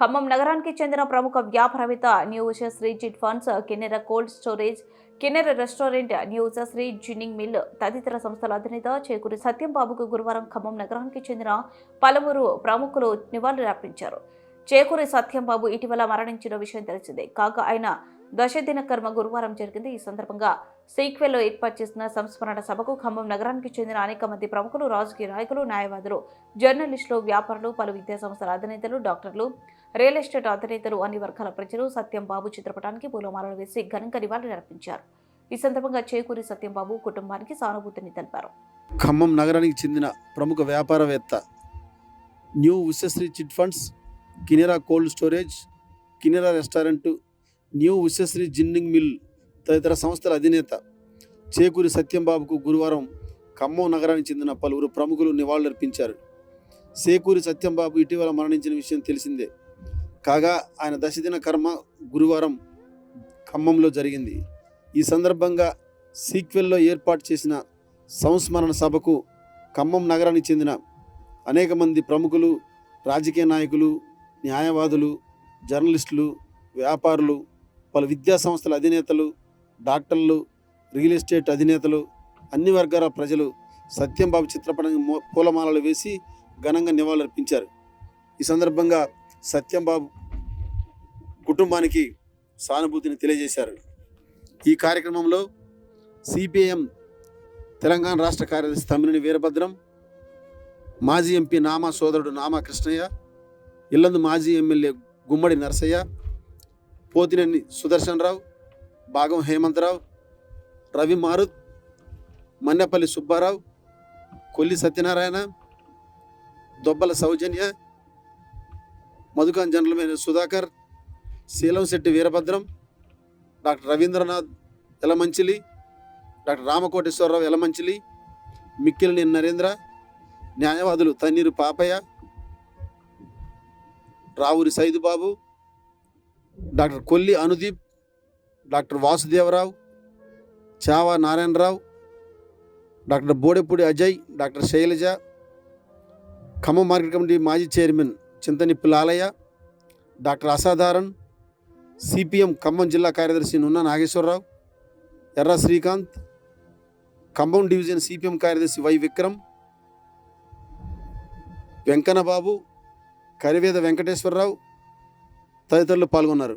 ఖమ్మం నగరానికి చెందిన ప్రముఖ వ్యాపారవేత్త new Ushasri chit funds Kinnera cold storage Kinnera restaurant new Ushasri ginning mill తదితర సంస్థల అధినేత చేకూరి సత్యంబాబుకు గురువారం ఖమ్మం నగరానికి చెందిన పలువురు ప్రముఖులు నివాళులర్పించారు చేకూరి సత్యంబాబు ఇటీవల మరణించిన విషయం తెలిసిందే. కాగా ఆయన దశదిన కర్మ గురువారం జరిగింది. ఈ సందర్భంగా సీక్వెల్లో ఏర్పాటు చేసిన సంస్మరణ సభకు ఖమ్మం నగరానికి చెందిన అనేక మంది ప్రముఖులు రాజకీయ నాయకులు న్యాయవాదులు జర్నలిస్టులు వ్యాపారులు పలు విద్యా సంస్థల అధినేతలు డాక్టర్లు రియల్ ఎస్టేట్ అధినేతలు అన్ని వర్గాల ప్రజలు సత్యం బాబు చిత్రపటానికి పూలమాలలు వేసి ఘనంగా నివాళులర్పించారు ఈ సందర్భంగా చేకూరి సత్యంబాబు కుటుంబానికి సానుభూతిని తెలిపారు. ఖమ్మం నగరానికి చెందిన ప్రముఖ వ్యాపారవేత్త new Viswasri chit funds Kinnera cold storage Kinnera restaurant new Viswasri ginning mill తదితర సంస్థల అధినేత చేకూరి సత్యంబాబుకు గురువారం ఖమ్మం నగరానికి చెందిన పలువురు ప్రముఖులు నివాళులర్పించారు. చేకూరి సత్యంబాబు ఇటీవల మరణించిన విషయం తెలిసిందే. కాగా ఆయన దశదిన కర్మ గురువారం ఖమ్మంలో జరిగింది. ఈ సందర్భంగా సీక్వెల్లో ఏర్పాటు చేసిన సంస్మరణ సభకు ఖమ్మం నగరానికి చెందిన అనేక మంది ప్రముఖులు రాజకీయ నాయకులు న్యాయవాదులు జర్నలిస్టులు వ్యాపారులు పలు విద్యా సంస్థల అధినేతలు డాక్టర్లు రియల్ ఎస్టేట్ అధినేతలు అన్ని వర్గాల ప్రజలు సత్యంబాబు చిత్రపటానికి పూలమాలలు వేసి ఘనంగా నివాళులర్పించారు. ఈ సందర్భంగా సత్యంబాబు కుటుంబానికి సానుభూతిని తెలియజేశారు. ఈ కార్యక్రమంలో సిపిఎం తెలంగాణ రాష్ట్ర కార్యదర్శి తమ్మినేని వీరభద్రం మాజీ ఎంపీ నామా సోదరుడు నామా కృష్ణయ్య ఇల్లందు మాజీ MLA Gummadi Narasaiah Pothineni Sudarshan Rao Bhagam Hemantharao Ravi Maruth Mannepalli Subbarao Kolli Satyanarayana Dobbala Soujanya Madhucon general manager Sudhakar Seelamsetty Veerabhadram doctor Ravindranath Yalamanchili doctor Ramakoteswararao Yalamanchili Mikkilini Narendra న్యాయవాదులు Tanneeru Papaiah Raavuri Saidubabu doctor Kolli Anudeep doctor Vasudevarao Chava Narayanarao doctor Bodepudi Ajay doctor Sailaja Khammam market committee మాజీ chairman Chintanippu Lalaiah doctor Asadharan CPM Khammam జిల్లా కార్యదర్శి నున్న నాగేశ్వరరావు ఎర్ర Srikanth Khammam division CPM కార్యదర్శి Y Vikram Venkannababu Kariveda Venkateswararao తదితరులు పాల్గొన్నారు.